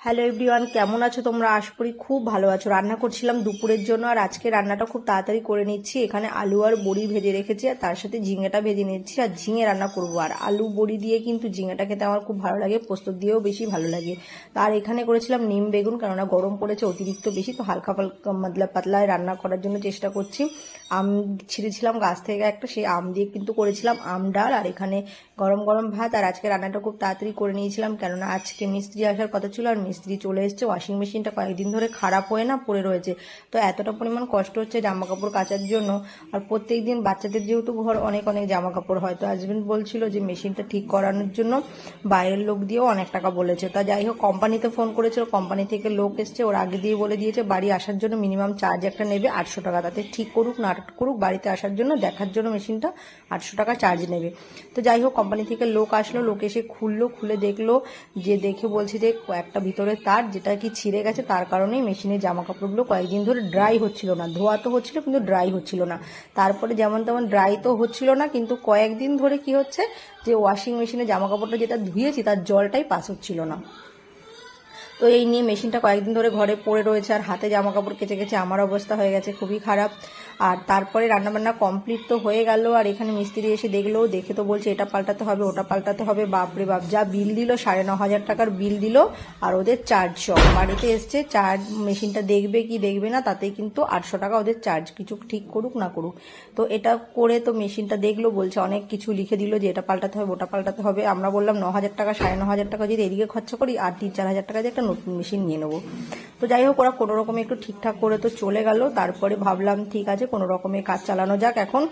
Hello everyone কেমন আছো তোমরা? আশা করি খুব ভালো আছো। রান্না করছিলাম দুপুরের জন্য আর আজকে রান্নাটা খুব তাড়াতাড়ি করে নিচ্ছি। এখানে আলু আর বড়ি ভেজে রেখেছি আর তার সাথে ঝিঙেটা ভেজে নিচ্ছি আর ঝিঙে রান্না করব। আর আলু বড়ি দিয়ে কিন্তু ঝিঙেটা খেতে আমার খুব ভালো লাগে, পোস্ত দিয়েও বেশি ভালো লাগে। আর এখানে করেছিলাম নিম বেগুন, কেননা গরম পড়েছে অতিরিক্ত বেশি, তো হালকা পালকা মতলা পাতলায় রান্না করার জন্য চেষ্টা করছি। আম ছিঁড়েছিলাম গাছ থেকে একটা, সেই আম দিয়ে কিন্তু করেছিলাম আম ডাল আর এখানে গরম গরম ভাত। আর আজকে রান্নাটা খুব তাড়াতাড়ি করে নিয়েছিলাম, কেননা আজকে মিস্ত্রি আসার কথা ছিল আর মিস্ত্রি চলে এসেছে ওয়াশিং মেশিনটা কয়েকদিন ধরে খারাপ হয়ে না পড়ে রয়েছে। তো এতটা পরিমাণ কষ্ট হচ্ছে জামা কাপড় কাচার জন্য। আর প্রত্যেক দিন বাচ্চাদের যেহেতু ঘর, অনেক অনেক জামা কাপড় হয়। তো হাজবেন্ড বলছিল যে মেশিনটা ঠিক করানোর জন্য বাইরের লোক দিয়েও অনেক টাকা বলেছে। তা যাই হোক কোম্পানিতে ফোন করেছিল কোম্পানি থেকে লোক এসছে, ওর আগে দিয়ে বলে দিয়েছে, বাড়ি আসার জন্য মিনিমাম চার্জ একটা নেবে আটশো টাকা। তাতে ঠিক করুক, না করুক, বাড়িতে আসার জন্য, দেখার জন্য মেশিনটা আটশো টাকা চার্জ নেবে। তো যাই হোক কোম্পানি থেকে লোক আসলো, লোক এসে খুললো, খুলে দেখল, যে দেখে বলছে যে একটা ভিতরে তার যেটা কি ছিঁড়ে গেছে, তার কারণেই মেশিনের জামা কাপড়গুলো কয়েকদিন ধরে ড্রাই হচ্ছিল না। ধোয়া তো হচ্ছিল, কিন্তু ড্রাই হচ্ছিল না। তারপরে যেমন তেমন ড্রাই তো হচ্ছিল না, কিন্তু কয়েকদিন ধরে কি হচ্ছে যে ওয়াশিং মেশিনে জামা কাপড়টা যেটা ধুয়েছি, তার জলটাই পাস হচ্ছিল না। তো এই নিয়ে মেশিনটা কয়েকদিন ধরে ঘরে পড়ে রয়েছে আর হাতে জামা কাপড় কেচে কেচে আমার অবস্থা হয়ে গেছে, খুবই খারাপ। আর তারপরে রান্নাবান্না কমপ্লিট তো হয়ে গেল আর এখানে মিস্ত্রি এসে দেখল, দেখে তো বলছে এটা পাল্টাতে হবে, ওটা পাল্টাতে হবে। বাপরে বাপ, যা বিল দিল, সাড়ে ন হাজার টাকার বিল দিল আর ওদের চার্জ বাড়িতে এসছে চার্জ মেশিনটা দেখবে কি দেখবে না, তাতেই কিন্তু আটশো টাকা ওদের চার্জ কিছু ঠিক করুক না করুক। তো এটা করে তো মেশিনটা দেখল, বলছে অনেক কিছু লিখে দিল যে এটা পাল্টাতে হবে, ওটা পাল্টাতে হবে। আমরা বললাম ন হাজার টাকা, সাড়ে ন হাজার টাকা যদি এদিকে খরচা করি, আর তিন চার হাজার টাকা যে একটা নতুন মেশিন নিয়ে নেব। তো যাই হোক, ওরা কোনো রকমে একটু ঠিকঠাক করে তো চলে গেল। তারপরে ভাবলাম, ঠিক আছে, কোনো রকমে কাজ চালানো যাক এখন।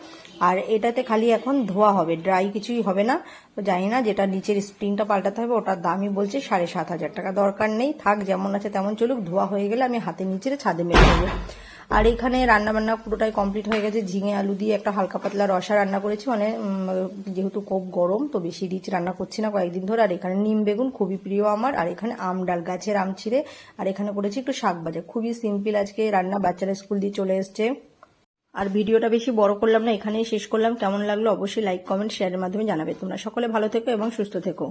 আর এটাতে খালি এখন ধোয়া হবে ড্রাই কিছুই হবে না। তো জানি না, যেটা নিচের স্প্রিংটা পাল্টাতে হবে, ওটার দামই বলছে সাড়ে সাত হাজার। টাকা দরকার নেই, থাক, যেমন আছে তেমন চলুক, ধোয়া হয়ে গেলে আমি হাতে নিচের ছাদে মেরে দেবো আর এখানে রান্নাবান্না পুরোটাই কমপ্লিট হয়ে গেছে। ঝিঙে, আলু দিয়ে একটা হালকা পাতলা রসা রান্না করেছি। মানে যেহেতু খুব গরম, তো বেশি রিচ রান্না করছি না কয়েকদিন ধরে। আর এখানে নিম বেগুন খুবই প্রিয় আমার। আর এখানে আম ডাল, গাছের আম ছিঁড়ে। আর এখানে করেছি একটু শাক ভাজা। খুবই সিম্পল আজকে রান্না। বাচ্চারা স্কুল দিয়ে চলে এসছে। আর ভিডিওটা বেশি বড় করলাম না, এখানেই শেষ করলাম। কেমন লাগল অবশ্যই লাইক কমেন্ট শেয়ারের মাধ্যমে জানাবে। তোমরা সকলে ভালো থেকো এবং সুস্থ থেকো।